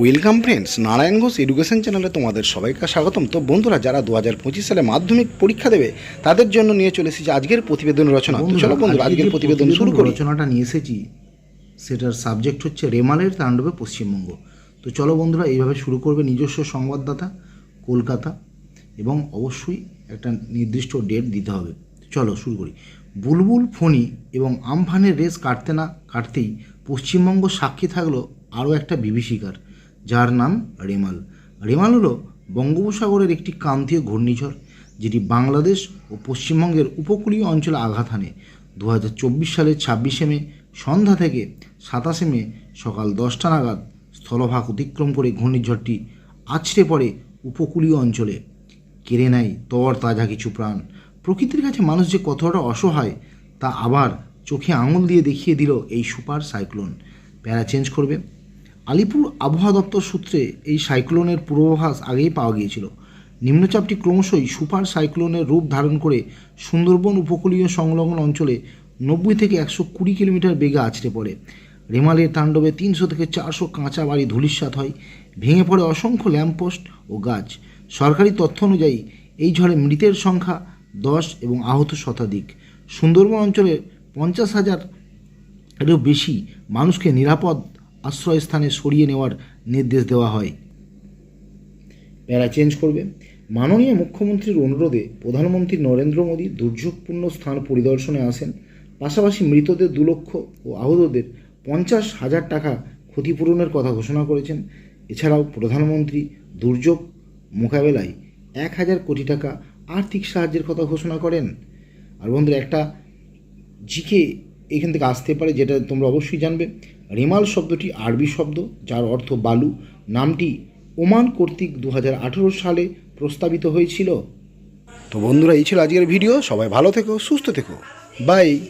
Welcome friends Narayan Ghosh education চ্যানেলে তোমাদের সবাইকে স্বাগতম। তো বন্ধুরা যারা দু হাজার পঁচিশ সালে মাধ্যমিক পরীক্ষা দেবে তাদের জন্য নিয়ে চলে এসেছি আজকের প্রতিবেদন রচনা। তো চলো বন্ধুরা আজকের প্রতিবেদন শুরু করি। রচনাটা নিয়ে এসেছি। সেটার সাবজেক্ট হচ্ছে রেমালের তাণ্ডবে পশ্চিমবঙ্গ। তো চলো বন্ধুরা এইভাবে শুরু করবে নিজস্ব সংবাদদাতা কলকাতা এবং অবশ্যই একটা নির্দিষ্ট ডেট দিতে হবে। চলো শুরু করি। বুলবুল ফণি এবং আমফানের রেস কাটতে না কাটতেই পশ্চিমবঙ্গ সাক্ষী থাকল আরও একটা বিভীষিকার। যার নাম রেমাল। রেমাল হলো বঙ্গোপসাগরের একটি ক্রান্তীয় ঘূর্ণিঝড়, যেটি বাংলাদেশ ও পশ্চিমবঙ্গের উপকূলীয় অঞ্চলে আঘাত হানে। দু সালের ছাব্বিশে মে, সন্ধ্যা থেকে সাতাশে মে সকাল দশটা নাগাদ স্থলভাগ অতিক্রম করে ঘূর্ণিঝড়টি আছড়ে পড়ে উপকূলীয় অঞ্চলে। কেড়ে নেয় তর তাজা কিছু প্রাণ। প্রকৃতির কাছে মানুষ যে কতটা অসহায়, তা আবার চোখে আঙুল দিয়ে দেখিয়ে দিল এই সুপার সাইক্লোন। প্যারা চেঞ্জ করবে। আলিপুর আবহাওয়া দপ্তর সূত্রে এই সাইক্লোনের পূর্বাভাস আগেই পাওয়া গিয়েছিল। নিম্নচাপটি ক্রমশই সুপার সাইক্লোনের রূপ ধারণ করে সুন্দরবন উপকূলীয় সংলগ্ন অঞ্চলে নব্বই থেকে একশো কুড়ি কিলোমিটার বেগে আছড়ে পড়ে। রেমালের তাণ্ডবে তিনশো থেকে চারশো কাঁচা বাড়ি ধূলিসাৎ হয়, ভেঙে পড়ে অসংখ্য ল্যাম্পপোস্ট ও গাছ। সরকারি তথ্য অনুযায়ী, এই ঝড়ে মৃতের সংখ্যা দশ এবং আহত শতাধিক। সুন্দরবন অঞ্চলে পঞ্চাশ হাজার এরও বেশি মানুষকে নিরাপদ আশ্রয়স্থানে সরিয়ে নেওয়ার নির্দেশ দেওয়া হয়। প্যারা চেঞ্জ করবে। মাননীয় মুখ্যমন্ত্রীর অনুরোধে প্রধানমন্ত্রী নরেন্দ্র মোদী দুর্যোগপূর্ণ স্থান পরিদর্শনে আসেন। পাশাপাশি মৃতদের দু লক্ষ ও আহতদের পঞ্চাশ হাজার টাকা ক্ষতিপূরণের কথা ঘোষণা করেছেন। এছাড়াও প্রধানমন্ত্রী দুর্যোগ মোকাবেলায় এক হাজার কোটি টাকা আর্থিক সাহায্যের কথা ঘোষণা করেন। আর বন্ধুরা, একটা জিকে এখান থেকে আসতে পারে, যেটা তোমরা অবশ্যই জানবে। রেমাল শব্দটি আরবি শব্দ, যার অর্থ বালু। নামটি ওমান কর্তৃক দু হাজার আঠেরো সালে প্রস্তাবিত হয়েছিল। তো বন্ধুরা, এই ছিল আজকের ভিডিও। সবাই ভালো থেকো, সুস্থ থেকো। বাই।